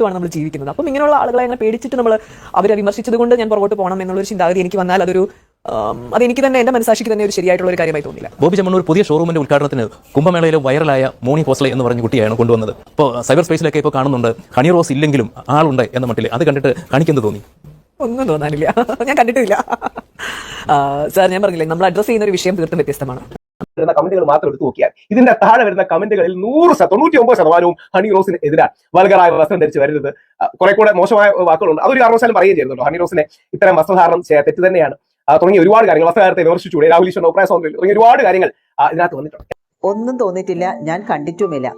ലോകത്തുമാണ് നമ്മൾ ജീവിക്കുന്നത്. അപ്പം ഇങ്ങനെയുള്ള ആളുകളെ അങ്ങനെ പേടിച്ചിട്ട് നമ്മൾ അവരെ വിമർശിച്ചത് കൊണ്ട് ഞാൻ പുറകോട്ട് പോകണം എന്നുള്ളൊരു ചിന്താഗതി എനിക്ക് വന്നാൽ അതൊരു അത് അതെനിക്ക് തന്നെ എന്റെ മനസാക്ഷിക്ക് തന്നെ ഒരു ശരിയായിട്ടുള്ള ഒരു കാര്യമായി തോന്നില്ല. ബോബി ചെമ്മണ്ണൂർ പുതിയ ഷോറൂമിന്റെ ഉദ്ഘാടനത്തിന് കുംഭമേളയിലെ വൈറലായ മോണി ഹോസ്ലെ എന്ന് പറഞ്ഞ കുട്ടിയാണ് കൊണ്ടുവന്നത്. ഇപ്പോൾ സൈബർ സ്പേസിലൊക്കെ ഇപ്പോൾ കാണുന്നുണ്ട് ഹണി റോസ് ഇല്ലെങ്കിലും ആളുണ്ട് എന്ന മട്ടിൽ അത് കണ്ടിട്ട് കാണിക്കുന്നത് തോന്നി? ഒന്നും തോന്നാനില്ല. ഞാൻ കണ്ടിട്ടില്ല. സാർ ഞാൻ പറഞ്ഞില്ലേ നമ്മൾ അഡ്രസ് ചെയ്യുന്ന ഒരു വിഷയം തീർത്തും വ്യത്യസ്തമാണ്. വരുന്ന കമന്റുകൾ മാത്രം എടുത്തു നോക്കിയാൽ ഇതിന്റെ താഴെ വരുന്ന കമന്റുകളിൽ നൂറ് തൊണ്ണൂറ്റി ഒമ്പത് ശതമാനവും ഹണി റോസിന് എതിരാണ്. വൽഗറായ വസ്ത്രം ധരിച്ച് വരുന്നത് കുറെ കൂടെ മോശമായ വാക്കുകളുണ്ട്. അതൊരു കാരണവശാലും പറയുകയും ചെയ്യുന്നുണ്ടോ ഹണി റോസിനെ ഇത്തരം വസ്ത്രധാരണം തെറ്റ് തന്നെയാണ്. തുടങ്ങിയ ഒരുപാട് കാര്യങ്ങൾ വസ്ത്രകാരത്തെ വിമർശിച്ചുകൂടെ? രാഹുൽ ഈശ്വർ അഭിപ്രായ തുടങ്ങിയ ഒരുപാട് കാര്യങ്ങൾ ഇതിനകത്ത് വന്നിട്ടുണ്ട്. ഒന്നും തോന്നിയിട്ടില്ല. ഞാൻ കണ്ടിട്ടുമില്ല.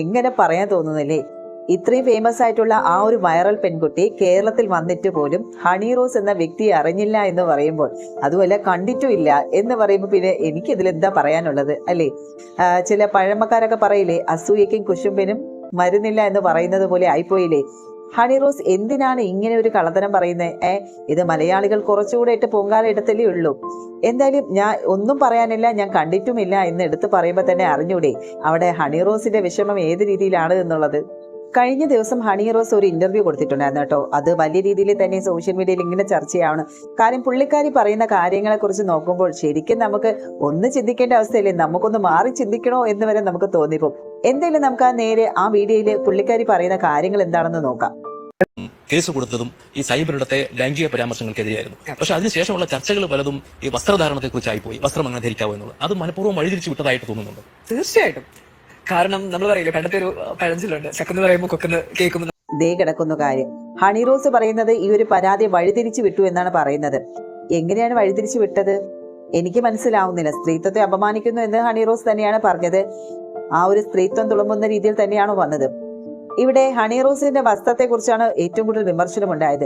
എങ്ങനെ പറയാൻ തോന്നുന്നില്ലേ? ഇത്രയും ഫേമസ് ആയിട്ടുള്ള ആ ഒരു വൈറൽ പെൺകുട്ടി കേരളത്തിൽ വന്നിട്ട് പോലും ഹണി റോസ് എന്ന വ്യക്തിയെ അറിഞ്ഞില്ല എന്ന് പറയുമ്പോൾ അതുമല്ല കണ്ടിട്ടുമില്ല എന്ന് പറയുമ്പോൾ പിന്നെ എനിക്ക് ഇതിൽ എന്താ പറയാനുള്ളത് അല്ലേ? ചില പഴമക്കാരൊക്കെ പറയില്ലേ അസൂയക്കും കുശുമ്പിനും മരുന്നില്ല എന്ന് പറയുന്നത് പോലെ ആയിപ്പോയില്ലേ? ഹണി റോസ് എന്തിനാണ് ഇങ്ങനെ ഒരു കളതരം പറയുന്നത് ഏ ഇത് മലയാളികൾ കുറച്ചുകൂടെ ഇട്ട് പൊങ്കാല ഇടത്തല്ലേ ഉള്ളൂ. എന്തായാലും ഞാൻ ഒന്നും പറയാനില്ല ഞാൻ കണ്ടിട്ടുമില്ല എന്ന് എടുത്തു പറയുമ്പോൾ തന്നെ അറിഞ്ഞൂടെ അവിടെ ഹണി റോസിന്റെ വിഷമം ഏത് രീതിയിലാണ് എന്നുള്ളത്. കഴിഞ്ഞ ദിവസം ഹണി റോസ് ഒരു ഇന്റർവ്യൂ കൊടുത്തിട്ടുണ്ടായിരുന്നു കേട്ടോ. അത് വലിയ രീതിയിൽ തന്നെ സോഷ്യൽ മീഡിയയിൽ ഇങ്ങനെ ചർച്ചയാണ്. കാര്യം പുള്ളിക്കാരി പറയുന്ന കാര്യങ്ങളെ കുറിച്ച് നോക്കുമ്പോൾ ശരിക്കും നമുക്ക് ഒന്ന് ചിന്തിക്കേണ്ട അവസ്ഥയില്ലേ? നമുക്കൊന്ന് മാറി ചിന്തിക്കണോ എന്ന് വരെ നമുക്ക് തോന്നിപ്പോകും എന്തായാലും നമുക്ക് ആ നേരെ ആ വീഡിയോയിൽ പുള്ളിക്കാരി പറയുന്ന കാര്യങ്ങൾ എന്താണെന്ന് നോക്കാം. കേസ് കൊടുത്തതും ഈ സൈബർ ഇടത്തെ ലൈംഗിക പരാമർശങ്ങൾക്കെതിരെയായിരുന്നു. പക്ഷെ അതിനുശേഷമുള്ള ചർച്ചകൾ പലതും ഈ വസ്ത്രധാരണത്തെ കുറിച്ചായി പോയി വസ്ത്രം അങ്ങനെ ധരിക്കാവോ എന്നുള്ളത്. അത് മനഃപൂർവം വഴിതിരിച്ചു വിട്ടതായിട്ട് തോന്നുന്നുണ്ട്? തീർച്ചയായിട്ടും. കാരണം നമ്മൾ പറയില്ല പണ്ടത്തെ ഒരു പഴഞ്ചിലുണ്ട് ചക്കെന്ന് പറയുമ്പോൾ കൊക്കെന്ന് കേൾക്കുമ്പോൾ ദേ കിടക്കുന്ന കാര്യം. ഹണി റോസ് പറയുന്നത് ഈ ഒരു പരാതി വഴിതിരിച്ചു വിട്ടു എന്നാണ് പറയുന്നത്. എങ്ങനെയാണ് വഴിതിരിച്ചു വിട്ടത്? എനിക്ക് മനസ്സിലാവുന്നില്ല. സ്ത്രീത്വത്തെ അപമാനിക്കുന്നു എന്ന് ഹണി റോസ് തന്നെയാണ് പറഞ്ഞത്. ആ ഒരു സ്ത്രീത്വം തുളുമ്പുന്ന രീതിയിൽ തന്നെയാണോ വന്നത്? ഇവിടെ ഹണി റോസിന്റെ വസ്ത്രത്തെ കുറിച്ചാണ് ഏറ്റവും കൂടുതൽ വിമർശനം ഉണ്ടായത്.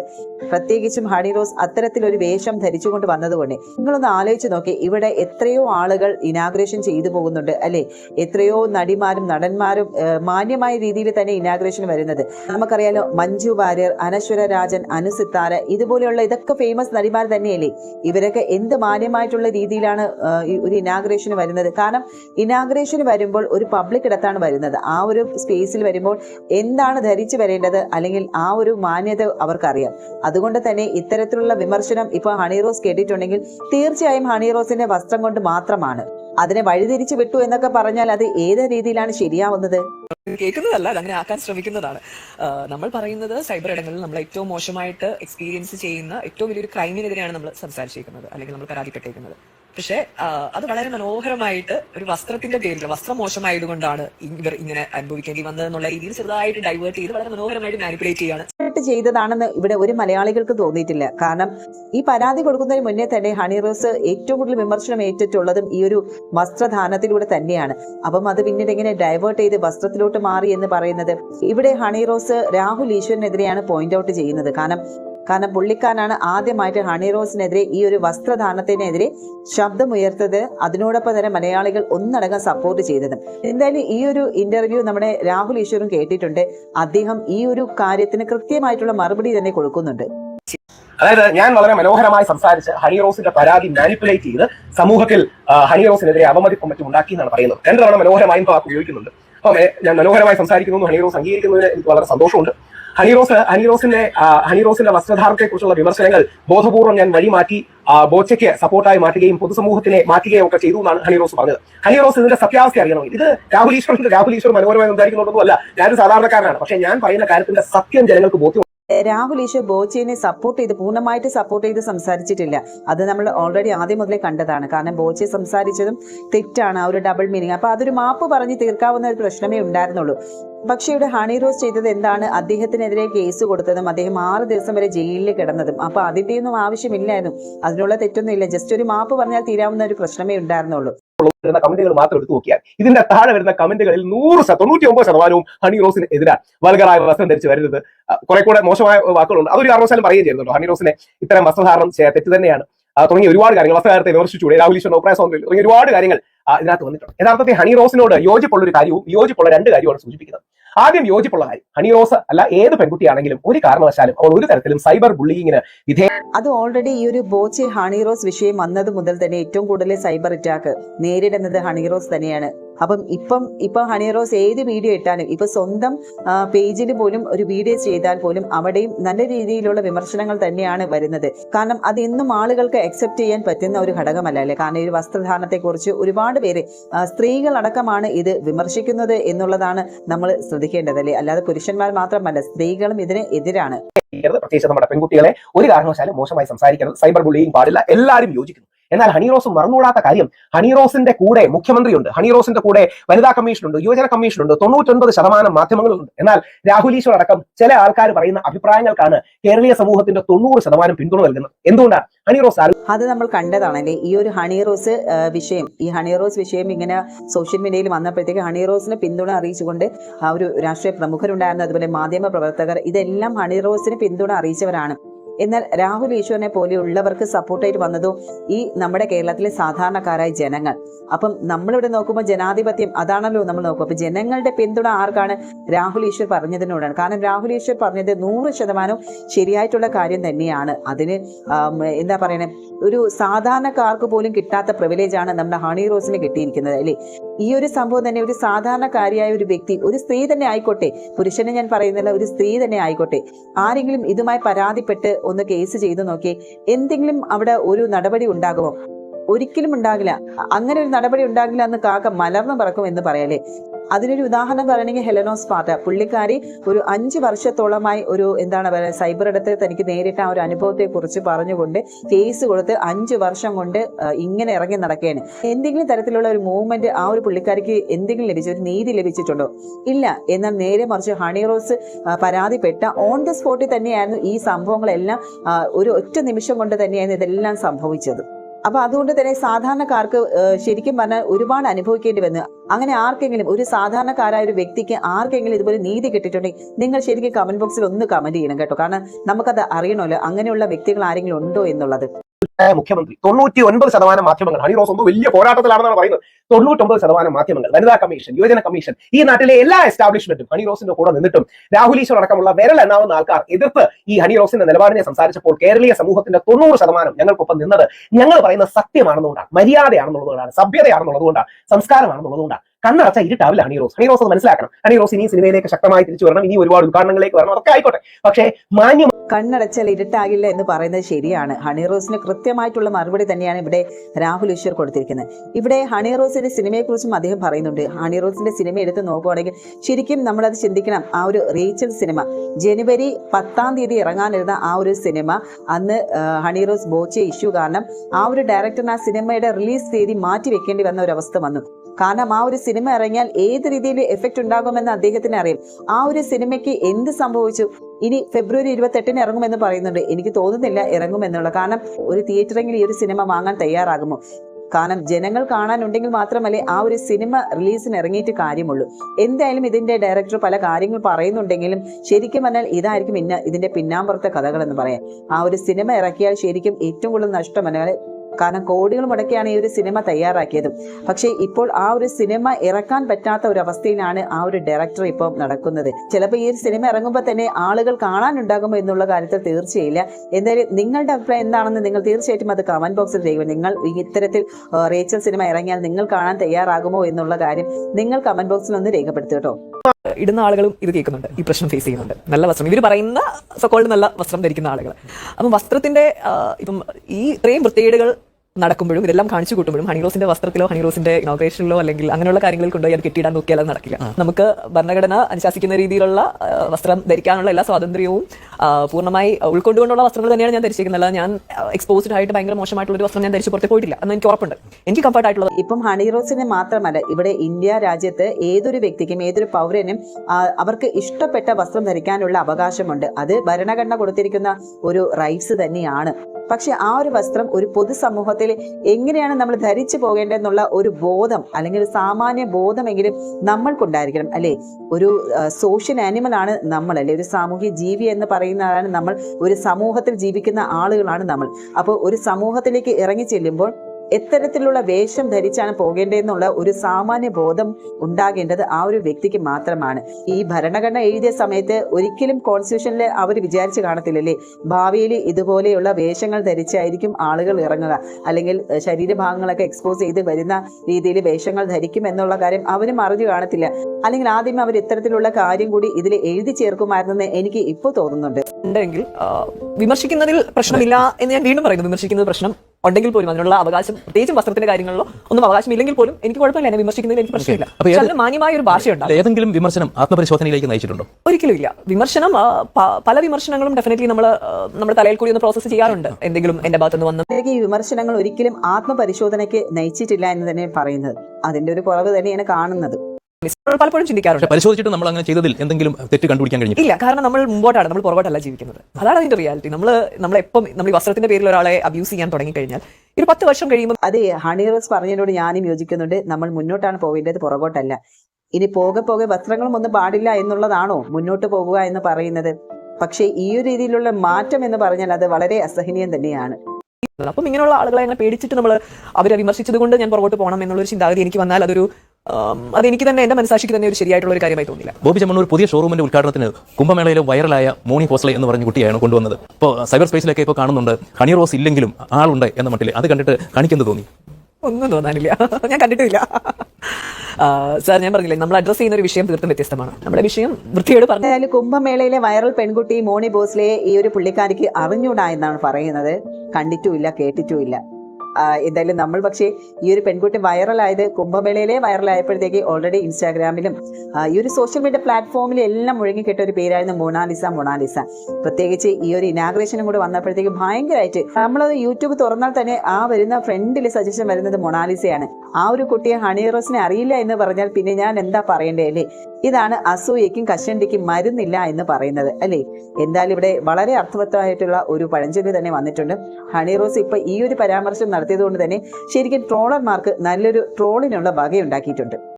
പ്രത്യേകിച്ചും ഹണി റോസ് അത്തരത്തിലൊരു വേഷം ധരിച്ചുകൊണ്ട് വന്നതുകൊണ്ട് നിങ്ങളൊന്ന് ആലോചിച്ച് നോക്കി ഇവിടെ എത്രയോ ആളുകൾ ഇനാഗ്രേഷൻ ചെയ്തു പോകുന്നുണ്ട് അല്ലെ? എത്രയോ നടിമാരും നടന്മാരും മാന്യമായ രീതിയിൽ തന്നെ ഇനാഗ്രേഷൻ വരുന്നത്. നമുക്കറിയാലോ മഞ്ജു വാര്യർ അനശ്വര രാജൻ അനുസിത്താര ഇതുപോലെയുള്ള ഇതൊക്കെ ഫേമസ് നടിമാർ തന്നെയല്ലേ? ഇവരൊക്കെ എന്ത് മാന്യമായിട്ടുള്ള രീതിയിലാണ് ഒരു ഇനാഗ്രേഷന് വരുന്നത്? കാരണം ഇനാഗ്രേഷന് വരുമ്പോൾ ഒരു പബ്ലിക് ഇടത്താണ് വരുന്നത്. ആ ഒരു സ്പേസിൽ വരുമ്പോൾ എന്താണ് ധരിച്ചു വരേണ്ടത്? അല്ലെങ്കിൽ ആ ഒരു മാന്യത അവർക്കറിയാം. അതുകൊണ്ട് തന്നെ ഇത്തരത്തിലുള്ള വിമർശനം ഇപ്പോൾ ഹണി റോസ് കേട്ടിട്ടുണ്ടെങ്കിൽ തീർച്ചയായും ഹണി റോസിന്റെ വസ്ത്രം കൊണ്ട് മാത്രമാണ്. അതിനെ വഴിതിരിച്ചു വിട്ടു എന്നൊക്കെ പറഞ്ഞാൽ അത് ഏത് രീതിയിലാണ് ശരിയാവുന്നത്? കേൾക്കുന്നതല്ല അങ്ങനെ ആക്കാൻ ശ്രമിക്കുന്നതാണ്. നമ്മൾ പറയുന്നത് സൈബർ ഇടങ്ങളിൽ നമ്മൾ ഏറ്റവും മോശമായിട്ട് എക്സ്പീരിയൻസ് ചെയ്യുന്ന ഏറ്റവും വലിയൊരു ക്രൈമിനെതിരെയാണ് നമ്മൾ സംസാരിച്ചിരിക്കുന്നത് അല്ലെങ്കിൽ നമ്മൾ പരാതിപ്പെട്ടേക്കുന്നത് പക്ഷേ അത് വളരെ മനോഹരമായിട്ട് ഒരു വസ്ത്രത്തിന്റെ പേരിൽ വസ്ത്രം മോശമായതുകൊണ്ടാണ് ഇവർ ഇങ്ങനെ അനുഭവിക്കേണ്ടി വന്നത് എന്നുള്ള രീതിയിൽ ചെറുതായിട്ട് ഡൈവേർട്ട് ചെയ്ത് വളരെ മനോഹരമായിട്ട് മാനിപ്പുലേറ്റ് ചെയ്യാണ്. ചെയ്തതാണെന്ന് ഇവിടെ ഒരു മലയാളികൾക്ക് തോന്നിയിട്ടില്ല. കാരണം ഈ പരാതി കൊടുക്കുന്നതിന് മുന്നേ തന്നെ ഹണി റോസ് ഏറ്റവും കൂടുതൽ വിമർശനം ഏറ്റിട്ടുള്ളതും ഈ ഒരു വസ്ത്രധാരണത്തിലൂടെ തന്നെയാണ്. അപ്പം അത് പിന്നീട് എങ്ങനെ ഡൈവേർട്ട് ചെയ്ത് വസ്ത്രത്തിലോട്ട് മാറി എന്ന് പറയുന്നത്? ഇവിടെ ഹണി റോസ് രാഹുൽ ഈശ്വരനെതിരെയാണ് പോയിന്റ് ഔട്ട് ചെയ്യുന്നത്. കാരണം കാരണം പുള്ളിക്കാരനാണ് ആദ്യമായിട്ട് ഹണി റോസിനെതിരെ ഈ ഒരു വസ്ത്രധാരണത്തിനെതിരെ ശബ്ദമുയർത്തത്. അതിനോടൊപ്പം തന്നെ മലയാളികൾ ഒന്നടങ്കം സപ്പോർട്ട് ചെയ്തത്. എന്തായാലും ഈ ഒരു ഇന്റർവ്യൂ നമ്മുടെ രാഹുൽ ഈശ്വറും കേട്ടിട്ടുണ്ട്. അദ്ദേഹം ഈ ഒരു കാര്യത്തിന് കൃത്യമായിട്ടുള്ള മറുപടി തന്നെ കൊടുക്കുന്നുണ്ട്. അതായത് ഞാൻ വളരെ മനോഹരമായി സംസാരിച്ച് ഹണി റോസിന്റെ പരാതി മാനിപ്പുലേറ്റ് ചെയ്ത് സമൂഹത്തിൽ ഹണി റോസിനെതിരെ അവമതിപ്പം മറ്റും ഉണ്ടാക്കി എന്നാണ് പറയുന്നത്. രണ്ടു തവണ മനോഹരമായും ഉപയോഗിക്കുന്നുണ്ട്. അപ്പം ഞാൻ മനോഹരമായി സംസാരിക്കുന്നു ഹണി റോസ് അംഗീകരിക്കുന്നതിന് എനിക്ക് വളരെ സന്തോഷമുണ്ട്. ഹണി റോസ് ഹണി റോസിന്റെ ഹണി റോസിന്റെ വസ്ത്രധാരണത്തെ കുറിച്ചുള്ള വിമർശനങ്ങൾ ബോധപൂർവം ഞാൻ വഴിമാറ്റി ബോച്ചയ്ക്ക് സപ്പോർട്ടായി മാറ്റുകയും പൊതുസമൂഹത്തിനെ മാറ്റുകയും ഒക്കെ ചെയ്തു എന്നാണ് ഹണി റോസ് പറഞ്ഞത്. ഹണി റോസ് ഇതിന്റെ സത്യാവസ്ഥ അറിയണമെങ്കിൽ ഇത് രാഹുൽ ഈശ്വറിന്റെ രാഹുൽ ഈശ്വർ മനോഹരമായി സംസാരിക്കുന്നതൊന്നും അല്ല ഞാനൊരു സാധാരണക്കാരനാണ്. പക്ഷെ ഞാൻ പറയുന്ന കാര്യത്തിന്റെ സത്യം ജനങ്ങൾക്ക് ബോധ്യം രാഹുൽ ഈശോ ബോച്ചേനെ സപ്പോർട്ട് ചെയ്ത് പൂർണമായിട്ട് സപ്പോർട്ട് ചെയ്ത് സംസാരിച്ചിട്ടില്ല. അത് നമ്മൾ ഓൾറെഡി ആദ്യം മുതലേ കണ്ടതാണ്. കാരണം ബോച്ചെ സംസാരിച്ചതും തെറ്റാണ്. ആ ഒരു ഡബിൾ മീനിങ് അപ്പൊ അതൊരു മാപ്പ് പറഞ്ഞ് തീർക്കാവുന്ന ഒരു പ്രശ്നമേ ഉണ്ടായിരുന്നുള്ളൂ. പക്ഷേ ഇവിടെ ഹണി റോസ് ചെയ്തത് എന്താണ്? അദ്ദേഹത്തിനെതിരെ കേസ് കൊടുത്തതും അദ്ദേഹം ആറ് ദിവസം വരെ ജയിലിൽ കിടന്നതും. അപ്പൊ അതിന്റെയൊന്നും ആവശ്യമില്ലായിരുന്നു. അതിനുള്ള തെറ്റൊന്നും ഇല്ല ജസ്റ്റ് ഒരു മാപ്പ് പറഞ്ഞാൽ തീരാവുന്ന ഒരു പ്രശ്നമേ ഉണ്ടായിരുന്നുള്ളൂ. വരുന്ന കമന്റുകൾ മാത്രം എടുത്തു നോക്കിയാൽ ഇതിന്റെ താഴെ വരുന്ന കമന്റുകളിൽ നൂറ് തൊണ്ണൂറ്റി ഒമ്പത് ശതമാനവും ഹണി റോസിന് എതിരാണ്. വൽഗറായ വസ്ത്രം ധരിച്ച് വരരുത്. കുറെ കൂടെ മോശമായ വാക്കുകളുണ്ട്. അതൊരു കാരണവശാലും പറയുകയും ചെയ്യുന്നുണ്ടോ ഹണി റോസിനെ ഇത്തരം വസ്ത്രധാരണം തെറ്റ് തന്നെയാണ്. തുടങ്ങി തുടങ്ങിയ ഒരുപാട് കാര്യങ്ങൾ വസ്ത്രകാരത്തെ വിമർശിച്ചുകൂടെ? രാഹുൽ ഈശ്വർ അഭിപ്രായ സ്വാതന്ത്ര്യം തുടങ്ങിയ ഒരുപാട് കാര്യങ്ങൾ ഇതിനകത്ത് വന്നിട്ടുണ്ട്. യഥാർത്ഥത്തിൽ ഹണി റോസിനോട് യോജിപ്പുള്ള ഒരു കാര്യവും യോജിപ്പുള്ള രണ്ട് കാര്യമാണ് സൂചിപ്പിക്കുന്നത്. ആദ്യം യോജിപ്പുള്ള കാര്യം ഹണി റോസ് അല്ല ഏത് പെൺകുട്ടിയാണെങ്കിലും ഒരു കാരണവശാലും അവൾ ഒരു തരത്തിലും സൈബർ ബുള്ളിങ്ങിന് വിധേയ അത് ഓൾറെഡി ഈ ഒരു ബോച്ചി ഹണി റോസ് വിഷയം വന്നത് മുതൽ തന്നെ ഏറ്റവും കൂടുതൽ സൈബർ അറ്റാക്ക് നേരിടുന്നത് ഹണി റോസ് തന്നെയാണ്. അപ്പം ഇപ്പം ഇപ്പം ഹണി റോസ് ഏത് വീഡിയോ ഇട്ടാലും ഇപ്പൊ സ്വന്തം പേജിൽ പോലും ഒരു വീഡിയോ ചെയ്താൽ പോലും അവിടെയും നല്ല രീതിയിലുള്ള വിമർശനങ്ങൾ തന്നെയാണ് വരുന്നത്. കാരണം അത് ഇന്നും ആളുകൾക്ക് അക്സെപ്റ്റ് ചെയ്യാൻ പറ്റുന്ന ഒരു ഘടകമല്ല അല്ലേ? കാരണം ഈ ഒരു വസ്ത്രധാരണത്തെ കുറിച്ച് ഒരുപാട് പേര് സ്ത്രീകളടക്കമാണ് ഇത് വിമർശിക്കുന്നത് എന്നുള്ളതാണ് നമ്മൾ ശ്രദ്ധിക്കേണ്ടത് അല്ലേ? അല്ലാതെ പുരുഷന്മാർ മാത്രമല്ല സ്ത്രീകളും ഇതിന് എതിരാണ്. പ്രത്യേകിച്ച് നമ്മുടെ പെൺകുട്ടികളെ ഒരു കാരണവശാലും മോശമായി സംസാരിക്കണം സൈബർ ബുള്ളിയും പാടില്ല. എല്ലാവരും യോജിക്കുന്നു. എന്നാൽ ഹണിറോസ് മറന്നുകൂടാത്ത കാര്യം ഹണിറോസിന്റെ കൂടെ മുഖ്യമന്ത്രിയുണ്ട് ഹണിറോസിന്റെ കൂടെ വനിതാ കമ്മീഷനുണ്ട് യുവജന കമ്മീഷനുണ്ട് തൊണ്ണൂറ്റൊൻപത് ശതമാനം മാധ്യമങ്ങളുണ്ട്. എന്നാൽ രാഹുൽ ഈശ്വർ അടക്കം ചില ആൾക്കാർ പറയുന്ന അഭിപ്രായങ്ങൾക്കാണ് കേരളീയ സമൂഹത്തിന്റെ തൊണ്ണൂറ് ശതമാനം പിന്തുണ നൽകുന്നത്. എന്തുകൊണ്ടാണ്? ഹണിറോസ് റോസ് അത് നമ്മൾ കണ്ടതാണല്ലേ? ഈ ഒരു ഹണി റോസ് വിഷയം ഈ ഹണി റോസ് വിഷയം ഇങ്ങനെ സോഷ്യൽ മീഡിയയിൽ വന്നപ്പോഴത്തേക്ക് ഹണി റോസിന് പിന്തുണ അറിയിച്ചുകൊണ്ട് ആ ഒരു രാഷ്ട്രീയ പ്രമുഖരുണ്ടായിരുന്നു അതുപോലെ മാധ്യമ പ്രവർത്തകർ ഇതെല്ലാം ഹണി റോസിന് പിന്തുണ അറിയിച്ചവരാണ്. എന്നാൽ രാഹുൽ ഈശ്വറിനെ പോലെയുള്ളവർക്ക് സപ്പോർട്ടായിട്ട് വന്നതും ഈ നമ്മുടെ കേരളത്തിലെ സാധാരണക്കാരായ ജനങ്ങൾ. അപ്പം നമ്മളിവിടെ നോക്കുമ്പോൾ ജനാധിപത്യം അതാണല്ലോ നമ്മൾ നോക്കുക. അപ്പൊ ജനങ്ങളുടെ പിന്തുണ ആർക്കാണ്? രാഹുൽ ഈശ്വർ പറഞ്ഞതിനോടാണ്. കാരണം രാഹുൽ ഈശ്വർ പറഞ്ഞത് നൂറ് ശതമാനം ശരിയായിട്ടുള്ള കാര്യം തന്നെയാണ്. അതിന് എന്താ പറയണേ? ഒരു സാധാരണക്കാർക്ക് പോലും കിട്ടാത്ത പ്രിവിലേജ് ആണ് നമ്മുടെ ഹണി റോസിന് കിട്ടിയിരിക്കുന്നത് അല്ലേ? ഈ ഒരു സംഭവം തന്നെ ഒരു സാധാരണക്കാരിയായ ഒരു വ്യക്തി ഒരു സ്ത്രീ തന്നെ ആയിക്കോട്ടെ. പുരുഷനെ ഞാൻ പറയുന്നില്ല ഒരു സ്ത്രീ തന്നെ ആയിക്കോട്ടെ. ആരെങ്കിലും ഇതുമായി പരാതിപ്പെട്ട് ഒന്ന് കേസ് ചെയ്തു നോക്കി എന്തെങ്കിലും അവിടെ ഒരു നടപടി ഉണ്ടാകുമോ? ഒരിക്കലും ഉണ്ടാകില്ല. അങ്ങനെ ഒരു നടപടി ഉണ്ടാകില്ല എന്ന് കാക്ക മലർന്നു പറക്കും എന്ന് പറയാലേ അതിനൊരു ഉദാഹരണം പറയണമെങ്കിൽ ഹെലനോസ് പാട്ട പുള്ളിക്കാരി ഒരു അഞ്ച് വർഷത്തോളമായി ഒരു എന്താണ് പറയുക സൈബർ ഇടത്തെ തനിക്ക് നേരിട്ട ആ ഒരു അനുഭവത്തെ കുറിച്ച് പറഞ്ഞുകൊണ്ട് കേസ് കൊടുത്ത് അഞ്ച് വർഷം കൊണ്ട് ഇങ്ങനെ ഇറങ്ങി നടക്കുകയാണ് എന്തെങ്കിലും തരത്തിലുള്ള ഒരു മൂവ്മെന്റ് ആ ഒരു പുള്ളിക്കാരിക്ക് എന്തെങ്കിലും ലഭിച്ചു? ഒരു നീതി ലഭിച്ചിട്ടുണ്ടോ? ഇല്ല. എന്നാൽ നേരെ മറിച്ച് ഹണി റോസ് പരാതിപ്പെട്ട ഓൺ ദ സ്പോട്ടിൽ തന്നെയായിരുന്നു ഈ സംഭവങ്ങളെല്ലാം ഒരു ഒറ്റ നിമിഷം കൊണ്ട് തന്നെയായിരുന്നു ഇതെല്ലാം സംഭവിച്ചത്. അപ്പൊ അതുകൊണ്ട് തന്നെ സാധാരണക്കാർക്ക് ശരിക്കും പറഞ്ഞാൽ ഒരുപാട് അനുഭവിക്കേണ്ടി വന്നു. അങ്ങനെ ആർക്കെങ്കിലും ഒരു സാധാരണക്കാരായ ഒരു വ്യക്തിക്ക് ആർക്കെങ്കിലും ഇതുപോലെ നീതി കിട്ടിയിട്ടുണ്ടെങ്കിൽ നിങ്ങൾ ശരിക്കും കമന്റ് ബോക്സിൽ ഒന്ന് കമന്റ് ചെയ്യണം കേട്ടോ. കാരണം നമുക്കത് അറിയണമല്ലോ അങ്ങനെയുള്ള വ്യക്തികൾ ആരെങ്കിലും ഉണ്ടോ എന്നുള്ളത്. മുഖ്യമന്ത്രി. തൊണ്ണൂറ്റി ഒൻപത് ശതമാനം മാധ്യമങ്ങൾ ഹണിറോസ് ഒന്നും വലിയ പോരാട്ടത്തിലാണെന്നാണ് പറയുന്നത്. തൊണ്ണൂറ്റൊമ്പത് ശതമാനം മാധ്യമങ്ങൾ വനിതാ കമ്മീഷൻ യുവജന കമ്മീഷൻ ഈ നാട്ടിലെ എല്ലാ എസ്റ്റാബ്ലിഷ്മെന്റും ഹണിറോസിന്റെ കൂടെ നിന്നിട്ടും രാഹുൽ ഈശ്വർ അടക്കമുള്ള വിരൽ എണ്ണാവുന്ന ആൾക്കാർ എതിർത്ത് ഈ ഹണിറോസിന്റെ നിലപാടിനെ സംസാരിച്ചപ്പോൾ കേരളീയ സമൂഹത്തിന്റെ തൊണ്ണൂറ് ശതമാനം ഞങ്ങൾക്കൊപ്പം നിന്നത് ഞങ്ങൾ പറയുന്ന സത്യമാണെന്നുകൊണ്ടാണ് മര്യാദയാണെന്നുള്ളതുകൊണ്ടാണ് സഭ്യതയാണെന്നുള്ളതുകൊണ്ടാണ് സംസ്കാരമാണെന്നുള്ളതുകൊണ്ടാണ്. കണ്ണടച്ച ഇരുട്ടാവില്ല ഹണി റോസ് ഹണി റോസ് അത് മനസ്സിലാക്കണം. ഹണി റോസ് ഇനി സിനിമയിലേക്ക് ശക്തമായി തിരിച്ചു വരണം. ഇനി ഒരുപാട് ഉദ്ഘാടനങ്ങളിലേക്ക് വരണം. അതൊക്കെ ആയിക്കോട്ടെ. പക്ഷേ മാന്യം കണ്ണടച്ചാൽ ഇരുട്ടാകില്ല എന്ന് പറയുന്നത് ശരിയാണ്. ഹണി റോസിന് കൃത്യമായിട്ടുള്ള മറുപടി തന്നെയാണ് ഇവിടെ രാഹുൽ ഈശ്വർ കൊടുത്തിരിക്കുന്നത്. ഇവിടെ ഹണി റോസിന്റെ സിനിമയെക്കുറിച്ചും അദ്ദേഹം പറയുന്നുണ്ട്. ഹണി റോസിന്റെ സിനിമ എടുത്ത് നോക്കുകയാണെങ്കിൽ ശരിക്കും നമ്മളത് ചിന്തിക്കണം. ആ ഒരു റീച്ചൽ സിനിമ. ജനുവരി പത്താം തീയതി ഇറങ്ങാനിരുന്ന ആ ഒരു സിനിമ അന്ന് ഹണി റോസ് ബോച്ചെ ഇഷ്യൂ കാരണം ആ ഒരു ഡയറക്ടറിന് ആ സിനിമയുടെ റിലീസ് തീയതി മാറ്റി വെക്കേണ്ടി വന്ന ഒരു അവസ്ഥ വന്നു. കാരണം ആ ഒരു സിനിമ ഇറങ്ങിയാൽ ഏത് രീതിയിൽ എഫക്റ്റ് ഉണ്ടാകുമെന്ന് അദ്ദേഹത്തിന് അറിയാം. ആ ഒരു സിനിമയ്ക്ക് എന്ത് സംഭവിച്ചു? ഇനി ഫെബ്രുവരി ഇരുപത്തെട്ടിന് ഇറങ്ങുമെന്ന് പറയുന്നുണ്ട്. എനിക്ക് തോന്നുന്നില്ല ഇറങ്ങുമെന്നുള്ള കാരണം ഒരു തിയേറ്ററെങ്കിൽ ഈ ഒരു സിനിമ വാങ്ങാൻ തയ്യാറാകുമോ? കാരണം ജനങ്ങൾ കാണാനുണ്ടെങ്കിൽ മാത്രമല്ലേ ആ ഒരു സിനിമ റിലീസിന് ഇറങ്ങിയിട്ട് കാര്യമുള്ളൂ. എന്തായാലും ഇതിന്റെ ഡയറക്ടർ പല കാര്യങ്ങൾ പറയുന്നുണ്ടെങ്കിലും ശരിക്കും പറഞ്ഞാൽ ഇതായിരിക്കും ഇന്ന ഇതിന്റെ പിന്നാമ്പുറത്തെ കഥകൾ എന്ന് പറയാം. ആ ഒരു സിനിമ ഇറക്കിയാൽ ശരിക്കും ഏറ്റവും കൂടുതൽ നഷ്ടം പറഞ്ഞാൽ കാരണം കോടികൾ മുടക്കിയാണ് ഈ ഒരു സിനിമ തയ്യാറാക്കിയത്. പക്ഷേ ഇപ്പോൾ ആ ഒരു സിനിമ ഇറക്കാൻ പറ്റാത്ത ഒരു അവസ്ഥയിലാണ് ആ ഒരു ഡയറക്ടർ ഇപ്പോൾ നടക്കുന്നത്. ചിലപ്പോൾ ഈ ഒരു സിനിമ ഇറങ്ങുമ്പോൾ തന്നെ ആളുകൾ കാണാനുണ്ടാകുമോ എന്നുള്ള കാര്യത്തിൽ തീർച്ചയില്ല എന്തായാലും നിങ്ങളുടെ അഭിപ്രായം എന്താണെന്ന് നിങ്ങൾ തീർച്ചയായിട്ടും അത് കമന്റ് ബോക്സിൽ ചെയ്യുക നിങ്ങൾ ഇത്തരത്തിൽ റേച്ചൽ സിനിമ ഇറങ്ങിയാൽ നിങ്ങൾ കാണാൻ തയ്യാറാകുമോ എന്നുള്ള കാര്യം നിങ്ങൾ കമന്റ് ബോക്സിൽ ഒന്ന് രേഖപ്പെടുത്തുക കേട്ടോ. ഇടുന്ന ആളുകളും ഇത് കേൾക്കുന്നുണ്ട്. ഈ പ്രശ്നം ഫേസ് ചെയ്യുന്നുണ്ട്. നല്ല വസ്ത്രം. ഇവർ പറയുന്ന സക്കോൾഡ് നല്ല വസ്ത്രം ധരിക്കുന്ന ആളുകൾ അപ്പം വസ്ത്രത്തിന്റെ ഇപ്പം ഈ ഇത്രയും വൃത്തികേടുകൾ നടക്കുമ്പോഴും ഇതെല്ലാം കാണിച്ചു കൂട്ടുമ്പോഴും ഹണിറോസിന്റെ വസ്ത്രത്തിലോ ഹണിറോസിന്റെ ഇനോഗ്രേഷനിലോ അല്ലെങ്കിൽ അങ്ങനെയുള്ള കാര്യങ്ങളിൽ കൊണ്ടുപോയി അത് കെട്ടിയിടാൻ നോക്കിയാൽ അത് നടക്കില്ല. നമുക്ക് ഭരണഘടന അനുശാസിക്കുന്ന രീതിയിലുള്ള വസ്ത്രം ധരിക്കാനുള്ള എല്ലാ സ്വാതന്ത്ര്യവും പൂർണമായി ഉൾക്കൊണ്ടുകൊണ്ടുള്ള വസ്ത്രങ്ങൾ തന്നെയാണ് ഞാൻ ധരിച്ചിരിക്കുന്നത്. അല്ല ഞാൻ എക്സ്പോസ്ഡ് ആയിട്ട് ഭയങ്കര മോശമായിട്ടുള്ള ഒരു വസ്ത്രം ഞാൻ ധരിച്ച് പുറത്ത് പോയിട്ടില്ല എന്ന് എനിക്ക് ഉറപ്പുണ്ട്. എനിക്ക് കംഫർട്ട് ആയിട്ടുള്ള ഇപ്പം ഹണി റോസിന് മാത്രമല്ല ഇവിടെ ഇന്ത്യ രാജ്യത്ത് ഏതൊരു വ്യക്തിക്കും ഏതൊരു പൗരനും അവർക്ക് ഇഷ്ടപ്പെട്ട വസ്ത്രം ധരിക്കാനുള്ള അവകാശമുണ്ട്. അത് ഭരണഘടന കൊടുത്തിരിക്കുന്ന ഒരു റൈറ്റ്സ് തന്നെയാണ്. പക്ഷെ ആ ഒരു വസ്ത്രം ഒരു പൊതുസമൂഹത്തിൽ എങ്ങനെയാണ് നമ്മൾ ധരിച്ചു പോകേണ്ടതെന്നുള്ള ഒരു ബോധം അല്ലെങ്കിൽ ഒരു സാമാന്യ ബോധമെങ്കിലും നമ്മൾക്കുണ്ടായിരിക്കണം അല്ലെ? ഒരു സോഷ്യൽ ആനിമൽ ആണ് നമ്മൾ അല്ലെ? ഒരു സാമൂഹ്യ ജീവി എന്ന് പറയുന്നതാണ് നമ്മൾ ഒരു സമൂഹത്തിൽ ജീവിക്കുന്ന ആളുകളാണ് നമ്മൾ. അപ്പോൾ ഒരു സമൂഹത്തിലേക്ക് ഇറങ്ങി ചെല്ലുമ്പോൾ എത്തരത്തിലുള്ള വേഷം ധരിച്ചാണ് പോകേണ്ടതെന്നുള്ള ഒരു സാമാന്യ ബോധം ഉണ്ടാകേണ്ടത് ആ ഒരു വ്യക്തിക്ക് മാത്രമാണ്. ഈ ഭരണഘടന എഴുതിയ സമയത്ത് ഒരിക്കലും കോൺസ്റ്റിറ്റ്യൂഷനിൽ അവർ വിചാരിച്ചു കാണത്തില്ലല്ലേ? ഭാവിയിൽ ഇതുപോലെയുള്ള വേഷങ്ങൾ ധരിച്ചായിരിക്കും ആളുകൾ ഇറങ്ങുക. അല്ലെങ്കിൽ ശരീരഭാഗങ്ങളൊക്കെ എക്സ്പോസ് ചെയ്ത് വരുന്ന രീതിയിൽ വേഷങ്ങൾ ധരിക്കും എന്നുള്ള കാര്യം അവരും അറിഞ്ഞു കാണത്തില്ല. അല്ലെങ്കിൽ ആദ്യം അവർ ഇത്തരത്തിലുള്ള കാര്യം കൂടി ഇതിൽ എഴുതി ചേർക്കുമായിരുന്നെന്ന് എനിക്ക് ഇപ്പോൾ തോന്നുന്നുണ്ട്. വിമർശിക്കുന്നതിൽ പ്രശ്നമില്ല എന്ന് ഞാൻ വീണ്ടും പറയുന്നു. വിമർശിക്കുന്നത് പ്രശ്നം ഉണ്ടെങ്കിൽ പോലും അതിനുള്ള അവകാശം പ്രത്യേകിച്ചും വസ്ത്രത്തിന്റെ കാര്യങ്ങളിലോ ഒന്നും അവകാശം ഇല്ലെങ്കിൽ പോലും എനിക്ക് കുഴപ്പമില്ല. എന്നെ വിമർശിക്കുന്നതിൽ എനിക്ക് പ്രശ്നമില്ല. അപ്പൊ പക്ഷെ അതിന് മാന്യമായ ഒരു ഭാഷയുണ്ട് ഏതെങ്കിലും വിമർശനം ആത്മപരിശോധനയിലേക്ക് നയിച്ചിട്ടുണ്ടോ? ഒരിക്കലും ഇല്ല വിമർശനം പല വിമർശനങ്ങളും ഡെഫിനറ്റ്ലി നമ്മൾ നമ്മുടെ തലയിൽ കൂടി ഒന്ന് പ്രോസസ്സ് ചെയ്യാറുണ്ട്. എന്തെങ്കിലും എന്റെ ഭാഗത്തുനിന്ന് വന്നു. എനിക്ക് ഈ വിമർശനങ്ങൾ ഒരിക്കലും ആത്മപരിശോധനയ്ക്ക് നയിച്ചിട്ടില്ല എന്ന് തന്നെ പറയുന്നത്. അതിന്റെ ഒരു കുറവ് തന്നെയാണ് കാണുന്നത്. പലപ്പോഴും ചിന്തിക്കാറുണ്ട്. പരിശോധിച്ചിട്ട് നമ്മൾ അങ്ങനെ ചെയ്തതിൽ എന്തെങ്കിലും തെറ്റ് കണ്ടുപിടിക്കാൻ കഴിഞ്ഞിട്ടില്ല ഇല്ല കാരണം നമ്മൾ മുമ്പോട്ടാണ് നമ്മൾ പുറകോട്ടല്ല ജീവിക്കുന്നത്. അതാണ് അതിന്റെ റിയാലിറ്റി നമ്മൾ നമ്മളെപ്പം നമ്മൾ ഈ വസ്ത്രത്തിന്റെ പേരിൽ ഒരാളെ അബ്യൂസ് ചെയ്യാൻ തുടങ്ങി കഴിഞ്ഞാൽ ഒരു പത്ത് വർഷം കഴിയുമ്പോൾ അതെ ഹണിറസ് പറഞ്ഞതിനോട് ഞാനും യോജിക്കുന്നുണ്ട്. നമ്മൾ മുന്നോട്ടാണ് പോകേണ്ടത് പുറകോട്ടല്ല. ഇനി പോകെ പോകെ വസ്ത്രങ്ങളും ഒന്നും പാടില്ല എന്നുള്ളതാണോ മുന്നോട്ട് പോകുക എന്ന് പറയുന്നത്? പക്ഷേ ഈ ഒരു രീതിയിലുള്ള മാറ്റം എന്ന് പറഞ്ഞാൽ അത് വളരെ അസഹനീയം തന്നെയാണ്. അപ്പം ഇങ്ങനെയുള്ള ആളുകളെ അങ്ങനെ പേടിച്ചിട്ട് നമ്മൾ അവരെ വിമർശിച്ചത് കൊണ്ട് ഞാൻ പുറകോട്ട് പോകണം എന്നുള്ളൊരു ചിന്താഗതി എനിക്ക് വന്നാൽ അതൊരു അതെനിക്ക് തന്നെ എന്റെ മനസാക്ഷിക്ക് തന്നെ ഒരു ശരിയായിട്ടുള്ള ഒരു കാര്യമായി തോന്നില്ല. ബോബി ചമ്മണ്ണൂർ പുതിയ ഷോറൂമിന്റെ ഉദ്ഘാടനത്തിന് കുംഭമേളയിലെ വൈറലായ മോണി ഫോസ്ലെ എന്ന് പറഞ്ഞ കുട്ടിയാണ് കൊണ്ടുവന്നത്. ഇപ്പോൾ സൈബർ സ്പേസിലൊക്കെ ഇപ്പോൾ കാണുന്നുണ്ട് ഹണി റോസ് ഇല്ലെങ്കിലും ആളുണ്ട് എന്ന മട്ടിൽ അത് കണ്ടിട്ട് കണിക്കെന്ത് തോന്നി? ഒന്നും തോന്നാനില്ല. ഞാൻ കണ്ടിട്ടില്ല സാർ ഞാൻ പറഞ്ഞില്ലേ നമ്മൾ അഡ്രസ് ചെയ്യുന്ന ഒരു വിഷയം തീർത്തും വ്യത്യസ്തമാണ്. നമ്മുടെ വിഷയം വൃത്തിയോട് പറഞ്ഞാൽ കുംഭമേളയിലെ വൈറൽ പെൺകുട്ടി മോണി ബോസ്ലെ ഈ ഒരു പുള്ളിക്കാരിക്ക് അറിഞ്ഞൂടാ എന്നാണ് പറയുന്നത്. കണ്ടിട്ടുമില്ല കേട്ടിട്ടുമില്ല. എന്തായാലും നമ്മൾ പക്ഷേ ഈ ഒരു പെൺകുട്ടി വൈറലായത് കുംഭമേളയിലെ വൈറലായപ്പോഴത്തേക്ക് ഓൾറെഡി ഇൻസ്റ്റാഗ്രാമിലും ഈ ഒരു സോഷ്യൽ മീഡിയ പ്ലാറ്റ്ഫോമിലും എല്ലാം മുഴങ്ങിക്കെട്ട ഒരു പേരായിരുന്നു മൊണാലിസ മൊണാലിസ. പ്രത്യേകിച്ച് ഈ ഒരു ഇനാഗ്രേഷനും കൂടെ വന്നപ്പോഴത്തേക്ക് ഭയങ്കരമായിട്ട് നമ്മളത് യൂട്യൂബ് തുറന്നാൽ തന്നെ ആ വരുന്ന ഫ്രണ്ടിൽ സജഷൻ വരുന്നത് മൊണാലിസയാണ്. ആ ഒരു കുട്ടിയെ ഹണിറോസിനെ അറിയില്ല എന്ന് പറഞ്ഞാൽ പിന്നെ ഞാൻ എന്താ പറയണ്ടേ അല്ലേ? ഇതാണ് അസൂയയ്ക്കും കശണ്ടിക്കും മരുന്നില്ല എന്ന് പറയുന്നത് അല്ലേ? എന്തായാലും ഇവിടെ വളരെ അർത്ഥവത്തായിട്ടുള്ള ഒരു പഴഞ്ചൊല്ലി തന്നെ വന്നിട്ടുണ്ട്. ഹണിറോസ് ഇപ്പൊ ഈ ഒരു പരാമർശം നടത്തിയത് കൊണ്ട് തന്നെ ശരിക്കും ട്രോളർമാർക്ക് നല്ലൊരു ട്രോളിനുള്ള വകയുണ്ടാക്കിയിട്ടുണ്ട്.